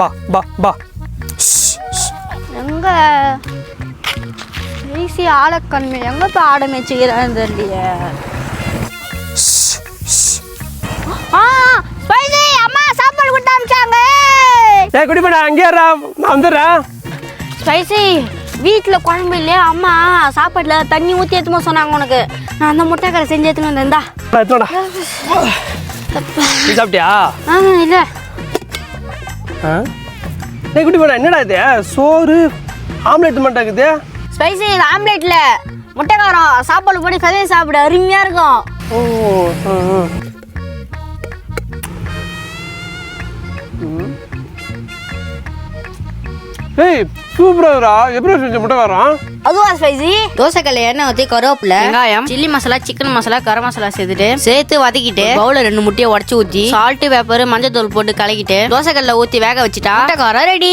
பா பா பா எங்க? ஈஸி ஆடக்கண்மை எங்க போய் ஆட மேய்ச்சிக்கிறான்னு தெரியலையே. ஆ அம்மா சாப்பாடு கொடுத்து அமிச்சாங்க ஏய் குடி பண்ண அங்கேயே. நான் வந்துடுறேன். ஸ்பைசி வீட்டில் குழம்பு இல்லையா? அம்மா சாப்பாட்டில் தண்ணி ஊற்றி ஏற்றுமா சொன்னாங்க உனக்கு. நான் அந்த முட்டைக்கரை செஞ்சு எடுத்துன்னு வந்தேன் இந்தா. எடுத்துடா நீ சாப்பிட்டியா? ஆ இல்லை. ஆ? ஏய் குடி பண்ண என்னடா இது? சோறு ஆம்லெட் மட்டும் இருக்குது. ஸ்பைசி இது ஆம்லேட்ல. முட்டைக்காரம் சாப்பாடு போட்டு கதையை சாப்பிட அருமையாக இருக்கும். ஓ ம். ம். ஏய் சூப்பரா எப்படி செஞ்ச முட்டை வரோம்? அதுவா ஸ்பைசி? தோசைக்கல்ல எண்ணெய் ஊற்றி கருவேப்பிலை வெங்காயம். சில்லி மசாலா சிக்கன் மசாலா கரம் மசாலா சேர்த்துட்டு சேர்த்து வதக்கிட்டு பவுல ரெண்டு முட்டையை உடச்சி ஊற்றி சால்ட் பேப்பர் மஞ்சள் தூள் போட்டு கலக்கிட்டு தோசைக்கல்ல ஊற்றி வேக வச்சுட்டா முட்டைக்காரம் ரெடி